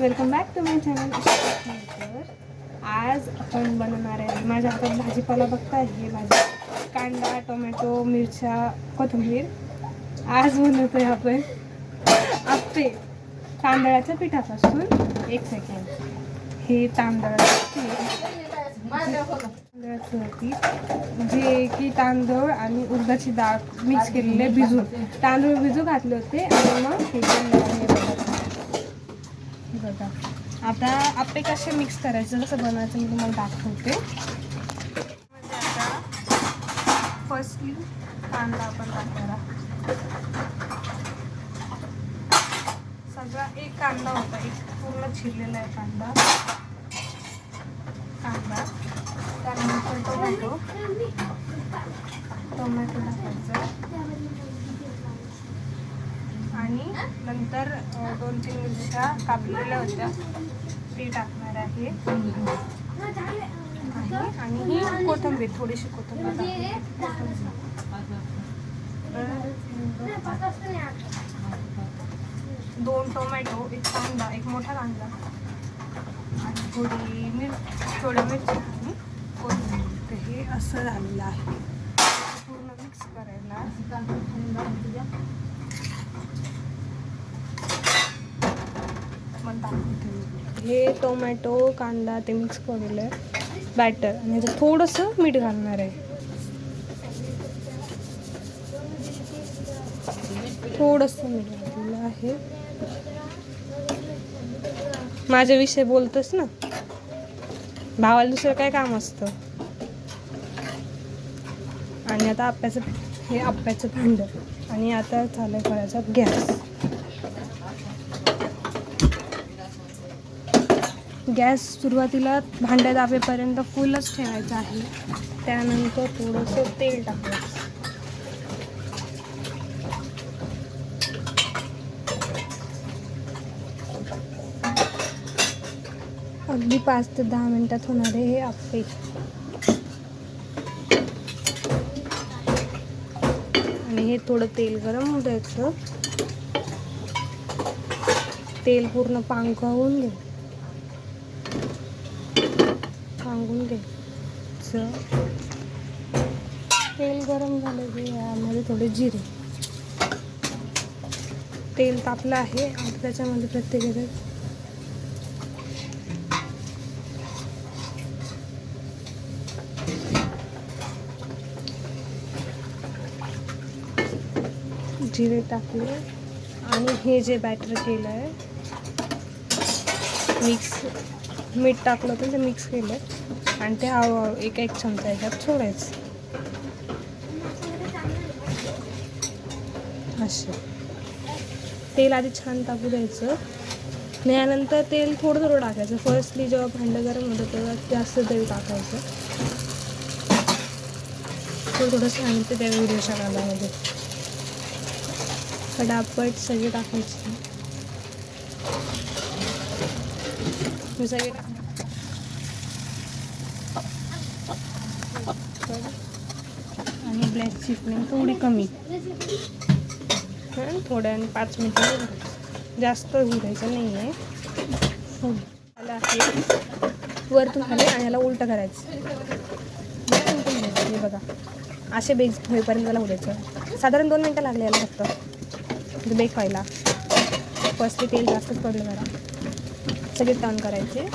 Welcome back to my channel. आज आपण बनवणार आहे माझ्या हातात भाजीपाला बघताय हे भाजी कांदा टोमॅटो मिरच्या कोथिंबीर. आज बनवतो आहे आपण आप्पे तांदळाच्या पिठापासून एक सेकंड हे तांदळाचं पीठ. तांदळाचं पीठ जे की तांदूळ आणि उडदाची डाळ मिक्स केलेले भिजून. तांदूळ भिजू घातले होते आणि मग हे हे बघा. आता आपे कसे मिक्स करायचं? कसं बनवायचं मी तुम्हाला दाखवते. म्हणजे आता फर्स्टली कांदा आपण टाकणार सगळा एक कांदा होता. एक पूर्ण चिरलेला आहे कांदा. कांदा. त्यानंतर टोमॅटो. टोमॅटो टाकायचं. नंतर दोन तीन मिरच्या कापलेल्या होत्या. ते टाकणार आहे. आणि ही कोथिंबीर थोडीशी कोथिंबीर दोन टोमॅटो एक कांदा एक मोठा कांदा. आणि थोडी मिर थोड्या मिरची आणि कोथिंबीर. हे असं झालेलं आहे. पूर्ण मिक्स करायला. मग हे टोमॅटो कांदा ते मिक्स केलेलं आहे बॅटर आणि याचं थोडंसं मीठ घालणार आहे. थोडंसं मीठ घातलेलं आहे. माझ्याविषयी बोलतोस ना? भावाला दुसरं काय काम असतं? आणि आता आप्याचं हे आप्याचं भांडं. आणि आता चालू आहे करायचा गॅस. गॅस सुरुवातीला भांड्या दाबेपर्यंत फुलच ठेवायचं आहे. त्यानंतर थोडंसं तेल टाकायचं. अगदी पाच ते दहा मिनटात होणारे हे आप्पे आणि हे थोडं तेल गरम होऊ द्यायचं. तेल पूर्ण पांगवून घे सांगून घ्यायचं तेल गरम झालं की यामध्ये थोडे जिरे. तेल तापलं आहे आता त्याच्यामध्ये प्रत्येक जिरे टाकले आणि हे जे बॅटर केलं आहे मिक्स मीठ टाकलं होतं ते मिक्स केलं. आणि ते हळूहळू एक एक चमचा ह्याच्यात सोडायचं. असं. तेल आधी छान टाकू द्यायचं. आणि यानंतर तेल थोडं थोडं टाकायचं. फर्स्टली जेव्हा भांडं गरम होतं तेव्हा जास्त तेल टाकायचं. थोडं थोडं सांगते त्या व्हिडिओच्या नादामध्ये फटाफट सगळे टाकायचे. मी सगळे आणि ब्लॅकची फ्लेम थोडी कमी. हां थोड्या पाच मिनटं जास्त होऊ द्यायचं नाही हो. आहे झालं आहे. वरतून खाली आणि याला उलटं करायचं. उलटं हे बघा. असे बेग होईपर्यंत त्याला उडायचं. साधारण दोन मिनटं लागले याला फक्त. बेक व्हायला. फर्स्टली तेल जास्तच पडलं जरा. सगळे टर्न करायचे.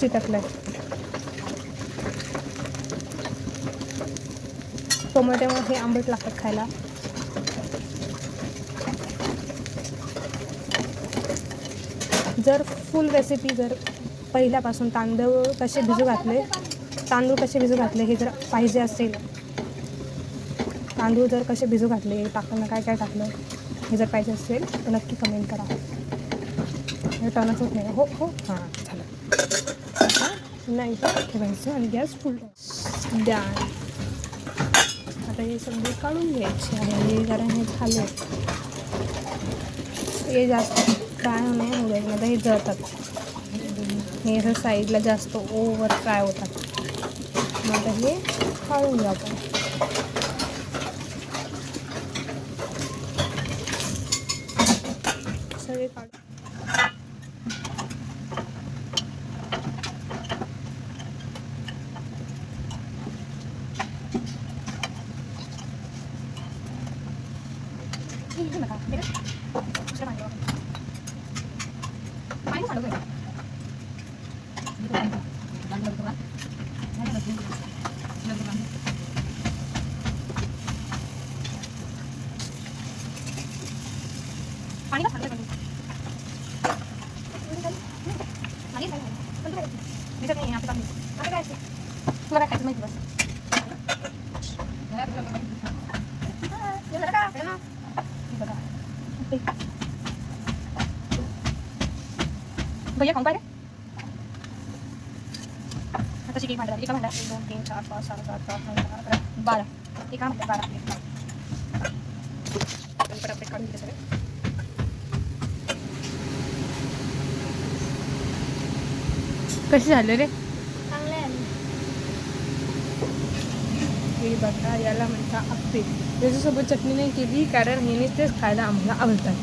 चिटकलंय. टोमॅटोमुळे हे आंबट लागतात खायला. जर फुल रेसिपी जर पहिल्यापासून तांदूळ कसे भिजू घातले तांदूळ कसे भिजू घातले हे जर पाहिजे असेल तांदूळ जर कसे भिजू घातले टाकताना काय काय टाकलं हे जर पाहिजे असेल तर नक्की कमेंट करा. हे टर्नच होत नाही. हो हो. हां झालं. आता नाही ठेवायचं आणि गॅस फुल द्या आता हे सगळे काढून घ्यायचे आहे. हे जरा हे झाले. हे जास्त फ्राय नाही. आता हे जळतात. हे असं साईडला जास्त ओव्हर फ्राय होतात. मग हे काढून घ्या सगळे काढू पाणी का सांगते नाही आता काय तुला काय खायचं माहिती बस भैया खाऊन पाहिजे आता शिकी भांडा एका भांडा एक दोन तीन चार पाच सहा सात आठ नऊ दहा अकरा बारा एका भांड्यात बारा प्लेट आपण पटापट काढून घेते सगळे कसे झाले रे? चांगले आहे. हे बघा याला म्हणता आप्पे त्याच्यासोबत चटणी नाही केली कारण हे नुसतेच खायला आम्हाला आवडतात.